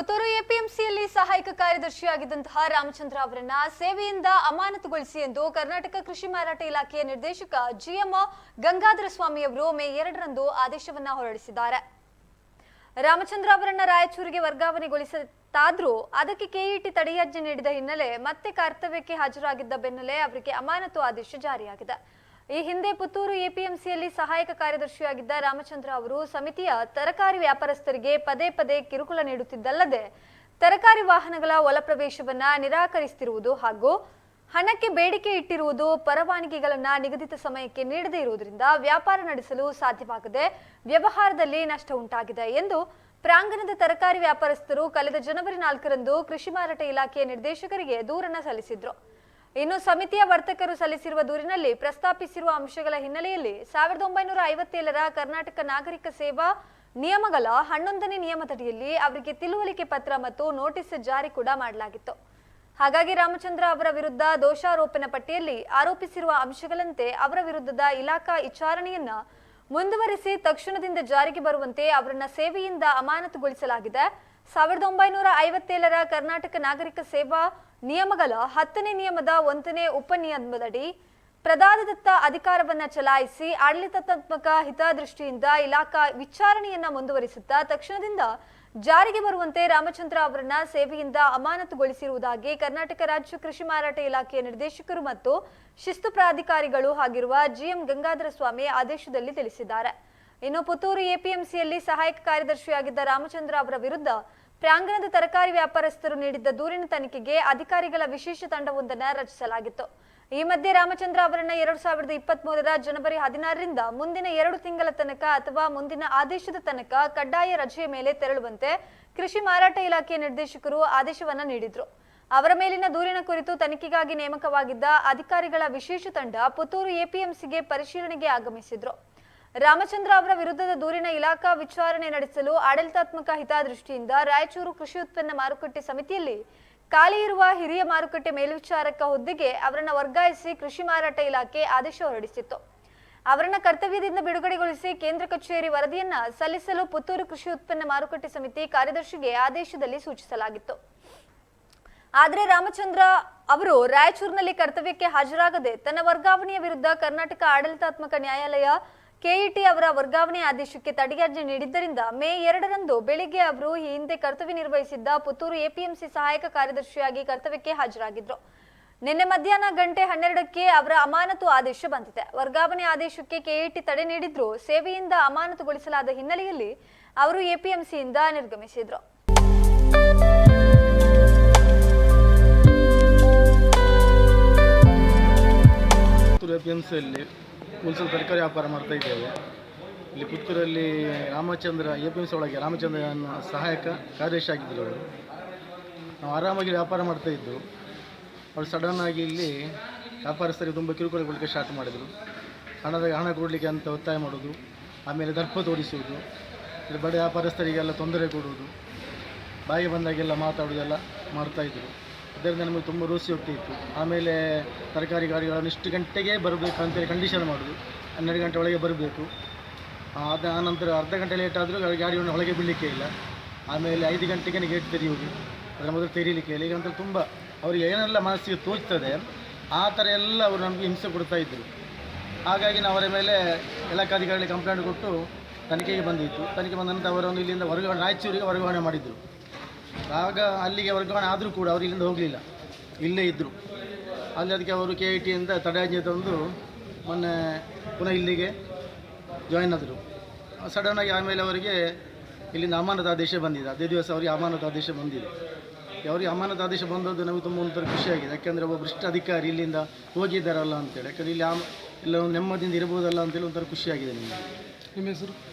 ಪುತ್ತೂರು ಎಪಿಎಂಸಿಯಲ್ಲಿ ಸಹಾಯಕ ಕಾರ್ಯದರ್ಶಿಯಾಗಿದ್ದಂತಹ ರಾಮಚಂದ್ರ ಅವರನ್ನ ಸೇವೆಯಿಂದ ಅಮಾನತುಗೊಳಿಸಿ ಎಂದು ಕರ್ನಾಟಕ ಕೃಷಿ ಮಾರಾಟ ಇಲಾಖೆಯ ನಿರ್ದೇಶಕ ಜಿಎಂ ಗಂಗಾಧರ ಸ್ವಾಮಿ ಅವರು ಮೇ ಎರಡರಂದು ಆದೇಶವನ್ನ ಹೊರಡಿಸಿದ್ದಾರೆ. ರಾಮಚಂದ್ರ ಅವರನ್ನ ರಾಯಚೂರಿಗೆ ವರ್ಗಾವಣೆಗೊಳಿಸತಾದ್ರೂ ಅದಕ್ಕೆ ಕೆಇಟಿ ತಡೆಯಾಜ್ಞೆ ನೀಡಿದ ಹಿನ್ನೆಲೆ ಮತ್ತೆ ಕರ್ತವ್ಯಕ್ಕೆ ಹಾಜರಾಗಿದ್ದ ಬೆನ್ನಲ್ಲೇ ಅವರಿಗೆ ಅಮಾನತು ಆದೇಶ ಜಾರಿಯಾಗಿದೆ. ಈ ಹಿಂದೆ ಪುತ್ತೂರು ಎಪಿಎಂಸಿಯಲ್ಲಿ ಸಹಾಯಕ ಕಾರ್ಯದರ್ಶಿಯಾಗಿದ್ದ ರಾಮಚಂದ್ರ ಅವರು ಸಮಿತಿಯ ತರಕಾರಿ ವ್ಯಾಪಾರಸ್ಥರಿಗೆ ಪದೇ ಪದೇ ಕಿರುಕುಳ ನೀಡುತ್ತಿದ್ದಲ್ಲದೆ ತರಕಾರಿ ವಾಹನಗಳ ಒಳಪ್ರವೇಶವನ್ನ ನಿರಾಕರಿಸುತ್ತಿರುವುದು ಹಾಗೂ ಹಣಕ್ಕೆ ಬೇಡಿಕೆ ಇಟ್ಟಿರುವುದು ಪರವಾನಗಿಗಳನ್ನ ನಿಗದಿತ ಸಮಯಕ್ಕೆ ನೀಡದೇ ಇರುವುದರಿಂದ ವ್ಯಾಪಾರ ನಡೆಸಲು ಸಾಧ್ಯವಾಗದೆ ವ್ಯವಹಾರದಲ್ಲಿ ನಷ್ಟ ಉಂಟಾಗಿದೆ ಎಂದು ಪ್ರಾಂಗಣದ ತರಕಾರಿ ವ್ಯಾಪಾರಸ್ಥರು ಕಳೆದ ಜನವರಿ ನಾಲ್ಕರಂದು ಕೃಷಿ ಮಾರಾಟ ಇಲಾಖೆಯ ನಿರ್ದೇಶಕರಿಗೆ ದೂರನ್ನ ಸಲ್ಲಿಸಿದ್ರು. ಇನ್ನು ಸಮಿತಿಯ ವರ್ತಕರು ಸಲ್ಲಿಸಿರುವ ದೂರಿನಲ್ಲಿ ಪ್ರಸ್ತಾಪಿಸಿರುವ ಅಂಶಗಳ ಹಿನ್ನೆಲೆಯಲ್ಲಿ ಸಾವಿರದ ಒಂಬೈನೂರ ಐವತ್ತೇಳರ ಕರ್ನಾಟಕ ನಾಗರಿಕ ಸೇವಾ ನಿಯಮಗಳ ಹನ್ನೊಂದನೇ ನಿಯಮದಡಿಯಲ್ಲಿ ಅವರಿಗೆ ತಿಳುವಳಿಕೆ ಪತ್ರ ಮತ್ತು ನೋಟಿಸ್ ಜಾರಿ ಕೂಡ ಮಾಡಲಾಗಿತ್ತು. ಹಾಗಾಗಿ ರಾಮಚಂದ್ರ ಅವರ ವಿರುದ್ಧ ದೋಷಾರೋಪಣೆ ಪಟ್ಟಿಯಲ್ಲಿ ಆರೋಪಿಸಿರುವ ಅಂಶಗಳಂತೆ ಅವರ ವಿರುದ್ಧದ ಇಲಾಖಾ ವಿಚಾರಣೆಯನ್ನ ಮುಂದುವರಿಸಿ ತಕ್ಷಣದಿಂದ ಜಾರಿಗೆ ಬರುವಂತೆ ಅವರನ್ನ ಸೇವೆಯಿಂದ ಅಮಾನತುಗೊಳಿಸಲಾಗಿದೆ. ಸಾವಿರದ ಒಂಬೈನೂರ ಐವತ್ತೇಳರ ಕರ್ನಾಟಕ ನಾಗರಿಕ ಸೇವಾ ನಿಯಮಗಳ ಹತ್ತನೇ ನಿಯಮದ ಒಂದನೇ ಉಪನಿಯಮದಡಿ ಪ್ರದಾನದತ್ತ ಅಧಿಕಾರವನ್ನ ಚಲಾಯಿಸಿ ಆಡಳಿತಾತ್ಮಕ ಹಿತದೃಷ್ಟಿಯಿಂದ ಇಲಾಖಾ ವಿಚಾರಣೆಯನ್ನ ಮುಂದುವರಿಸುತ್ತಾ ತಕ್ಷಣದಿಂದ ಜಾರಿಗೆ ಬರುವಂತೆ ರಾಮಚಂದ್ರ ಅವರನ್ನ ಸೇವೆಯಿಂದ ಅಮಾನತುಗೊಳಿಸಿರುವುದಾಗಿ ಕರ್ನಾಟಕ ರಾಜ್ಯ ಕೃಷಿ ಮಾರಾಟ ಇಲಾಖೆಯ ನಿರ್ದೇಶಕರು ಮತ್ತು ಶಿಸ್ತು ಪ್ರಾಧಿಕಾರಿಗಳು ಆಗಿರುವ ಜಿಎಂ ಗಂಗಾಧರ ಸ್ವಾಮಿ ಆದೇಶದಲ್ಲಿ ತಿಳಿಸಿದ್ದಾರೆ. ಇನ್ನು ಪುತ್ತೂರು ಎಪಿಎಂಸಿಯಲ್ಲಿ ಸಹಾಯಕ ಕಾರ್ಯದರ್ಶಿಯಾಗಿದ್ದ ರಾಮಚಂದ್ರ ಅವರ ವಿರುದ್ಧ ಪ್ರಾಂಗಣದ ತರಕಾರಿ ವ್ಯಾಪಾರಸ್ಥರು ನೀಡಿದ್ದ ದೂರಿನ ತನಿಖೆಗೆ ಅಧಿಕಾರಿಗಳ ವಿಶೇಷ ತಂಡವೊಂದನ್ನು ರಚಿಸಲಾಗಿತ್ತು. ಈ ಮಧ್ಯೆ ರಾಮಚಂದ್ರ ಅವರನ್ನ ಎರಡು ಸಾವಿರದ ಇಪ್ಪತ್ತ್ ಮೂರರ ಜನವರಿ ಹದಿನಾರರಿಂದ ಮುಂದಿನ ಎರಡು ತಿಂಗಳ ತನಕ ಅಥವಾ ಮುಂದಿನ ಆದೇಶದ ತನಕ ಕಡ್ಡಾಯ ರಜೆಯ ಮೇಲೆ ತೆರಳುವಂತೆ ಕೃಷಿ ಮಾರಾಟ ಇಲಾಖೆಯ ನಿರ್ದೇಶಕರು ಆದೇಶವನ್ನ ನೀಡಿದ್ರು. ಅವರ ಮೇಲಿನ ದೂರಿನ ಕುರಿತು ತನಿಖೆಗಾಗಿ ನೇಮಕವಾಗಿದ್ದ ಅಧಿಕಾರಿಗಳ ವಿಶೇಷ ತಂಡ ಪುತ್ತೂರು ಎಪಿಎಂಸಿಗೆ ಪರಿಶೀಲನೆಗೆ ಆಗಮಿಸಿದ್ರು. ರಾಮಚಂದ್ರ ಅವರ ವಿರುದ್ಧದ ದೂರಿನ ಇಲಾಖಾ ವಿಚಾರಣೆ ನಡೆಸಲು ಆಡಳಿತಾತ್ಮಕ ಹಿತಾದೃಷ್ಟಿಯಿಂದ ರಾಯಚೂರು ಕೃಷಿ ಉತ್ಪನ್ನ ಮಾರುಕಟ್ಟೆ ಸಮಿತಿಯಲ್ಲಿ ಖಾಲಿ ಇರುವ ಹಿರಿಯ ಮಾರುಕಟ್ಟೆ ಮೇಲ್ವಿಚಾರಕ ಹುದ್ದೆಗೆ ಅವರನ್ನು ವರ್ಗಾಯಿಸಿ ಕೃಷಿ ಮಾರಾಟ ಇಲಾಖೆ ಆದೇಶ ಹೊರಡಿಸಿತ್ತು. ಅವರನ್ನ ಕರ್ತವ್ಯದಿಂದ ಬಿಡುಗಡೆಗೊಳಿಸಿ ಕೇಂದ್ರ ಕಚೇರಿ ವರದಿಯನ್ನ ಸಲ್ಲಿಸಲು ಪುತ್ತೂರು ಕೃಷಿ ಉತ್ಪನ್ನ ಮಾರುಕಟ್ಟೆ ಸಮಿತಿ ಕಾರ್ಯದರ್ಶಿಗೆ ಆದೇಶದಲ್ಲಿ ಸೂಚಿಸಲಾಗಿತ್ತು. ಆದರೆ ರಾಮಚಂದ್ರ ಅವರು ರಾಯಚೂರಿನಲ್ಲಿ ಕರ್ತವ್ಯಕ್ಕೆ ಹಾಜರಾಗದೆ ತನ್ನ ವರ್ಗಾವಣೆಯ ವಿರುದ್ಧ ಕರ್ನಾಟಕ ಆಡಳಿತಾತ್ಮಕ ನ್ಯಾಯಾಲಯ ಕೆಇಟಿ ಅವರ ವರ್ಗಾವಣೆ ಆದೇಶಕ್ಕೆ ತಡೆಯಾಜ್ಞೆ ನೀಡಿದ್ದರಿಂದ ಮೇ ಎರಡರಂದು ಬೆಳಿಗ್ಗೆ ಅವರು ಈ ಹಿಂದೆ ಕರ್ತವ್ಯ ನಿರ್ವಹಿಸಿದ್ದ ಪುತ್ತೂರು ಎಪಿಎಂಸಿ ಸಹಾಯಕ ಕಾರ್ಯದರ್ಶಿಯಾಗಿ ಕರ್ತವ್ಯಕ್ಕೆ ಹಾಜರಾಗಿದ್ರು. ನಿನ್ನೆ ಮಧ್ಯಾಹ್ನ ಗಂಟೆ ಹನ್ನೆರಡಕ್ಕೆ ಅವರ ಅಮಾನತು ಆದೇಶ ಬಂದಿದೆ. ವರ್ಗಾವಣೆ ಆದೇಶಕ್ಕೆ ಕೆಇಟಿ ತಡೆ ನೀಡಿದ್ರು. ಸೇವೆಯಿಂದ ಅಮಾನತುಗೊಳಿಸಲಾದ ಹಿನ್ನೆಲೆಯಲ್ಲಿ ಅವರು ಎಪಿಎಂಸಿಯಿಂದ ನಿರ್ಗಮಿಸಿದ್ರು. ಪುತ್ತೂರು ಮುನ್ಸಿಪಲ್ ತರಕಾರಿ ವ್ಯಾಪಾರ ಮಾಡ್ತಾ ಇದ್ದೇವೆ. ಇಲ್ಲಿ ಪುತ್ತೂರಲ್ಲಿ Ramachandra A P M C ಒಳಗೆ ರಾಮಚಂದ್ರನ ಸಹಾಯಕ ಕಾರ್ಯದರ್ಶಿ ಆಗಿದ್ದರು ಅವರು. ನಾವು ಆರಾಮಾಗಿ ವ್ಯಾಪಾರ ಮಾಡ್ತಾ ಇದ್ದು, ಅವರು ಸಡನ್ ಆಗಿ ಇಲ್ಲಿ ವ್ಯಾಪಾರಸ್ಥರಿಗೆ ತುಂಬ ಕಿರುಕುಳ ಕೊಡಲಿಕ್ಕೆ ಸ್ಟಾರ್ಟ್ ಮಾಡಿದರು. ಹಣದ, ಹಣ ಕೊಡಲಿಕ್ಕೆ ಅಂತ ಒತ್ತಾಯ ಮಾಡೋದು, ಆಮೇಲೆ ದರ್ಪ ತೋರಿಸುವುದು ಬಡ ವ್ಯಾಪಾರಸ್ಥರಿಗೆಲ್ಲ ತೊಂದರೆ ಕೊಡುವುದು, ಬಾಯಿ ಬಂದಾಗೆಲ್ಲ ಮಾತಾಡೋದೆಲ್ಲ ಮಾಡ್ತಾಯಿದ್ರು ಅದರಿಂದ ನಮಗೆ ತುಂಬ ರೋಸಿ ಹೋಗ್ತಿತ್ತು ಆಮೇಲೆ ತರಕಾರಿ ಗಾಡಿಗಳನ್ನು ಇಷ್ಟು ಗಂಟೆಗೆ ಬರಬೇಕು ಅಂತೇಳಿ ಕಂಡೀಷನ್ ಮಾಡೋದು ಹನ್ನೆರಡು ಗಂಟೆ ಒಳಗೆ ಬರಬೇಕು. ಅದ ಆನಂತರ ಅರ್ಧ ಗಂಟೆ ಲೇಟ್ ಆದರೂ ಗಾಡಿಯನ್ನು ಒಳಗೆ ಬಿಡಲಿಕ್ಕೆ ಇಲ್ಲ. ಆಮೇಲೆ ಐದು ಗಂಟೆಗೆ ಗೇಟ್ ತೆರೆಯುವುದು. ಅದರ ಮೊದಲು ತೆರೀಲಿಕ್ಕೆ ಇಲ್ಲ. ಈಗ ಅಂತ ತುಂಬ ಅವರಿಗೆ ಏನೆಲ್ಲ ಮನಸ್ಸಿಗೆ ತೋಚ್ತದೆ, ಆ ಥರ ಎಲ್ಲ ಅವರು ನಮಗೆ ಹಿಂಸೆ ಕೊಡ್ತಾ ಇದ್ದರು. ಹಾಗಾಗಿ ನಾವು ಅವರ ಮೇಲೆ ಇಲಾಖಾಧಿಕಾರಿಗಳಿಗೆ ಕಂಪ್ಲೇಂಟ್ ಕೊಟ್ಟು ತನಿಖೆಗೆ ಬಂದಿತ್ತು. ತನಿಖೆ ಬಂದ ನಂತರ ಅವರನ್ನು ಇಲ್ಲಿಂದ ವರ್ಗಾವಣೆ ರಾಯಚೂರಿಗೆ ವರ್ಗಾವಣೆ ಮಾಡಿದರು. ಆಗ ಅಲ್ಲಿಗೆ ವರ್ಗಾವಣೆ ಆದರೂ ಕೂಡ ಅವರು ಇಲ್ಲಿಂದ ಹೋಗಲಿಲ್ಲ. ಇಲ್ಲೇ ಇದ್ದರು ಅಲ್ಲಿ ಅದಕ್ಕೆ ಅವರು ಕೆ ಐ ಟಿಯಿಂದ ತಡೆಯಾಜ್ಞೆ ತಂದು ಮೊನ್ನೆ ಪುನಃ ಇಲ್ಲಿಗೆ ಜಾಯಿನ್ ಆದರು. ಸಡನ್ನಾಗಿ ಆಮೇಲೆ ಅವರಿಗೆ ಇಲ್ಲಿಂದ ಅಮಾನತ ಆದೇಶ ಬಂದಿದೆ. ಅದೇ ದಿವಸ ಅವರಿಗೆ ಅಮಾನತ ಆದೇಶ ಬಂದಿದೆ. ಅವರಿಗೆ ಅಮಾನತ ಆದೇಶ ಬಂದದ್ದು ನಮಗೆ ತುಂಬ ಒಂಥರ ಖುಷಿಯಾಗಿದೆ ಯಾಕೆಂದರೆ ಒಬ್ಬ ಭ್ರಷ್ಟ ಅಧಿಕಾರಿ ಇಲ್ಲಿಂದ ಹೋಗಿದ್ದಾರಲ್ಲ ಅಂತೇಳಿ. ಯಾಕಂದರೆ ಇಲ್ಲಿ ಆಮ್ ಇಲ್ಲ ನೆಮ್ಮದಿಯಿಂದ ಇರ್ಬೋದಲ್ಲ ಅಂತೇಳಿ ಒಂಥರ ಖುಷಿಯಾಗಿದೆ ನಿಮಗೆ. ನಿಮ್ಮ ಹೆಸರು?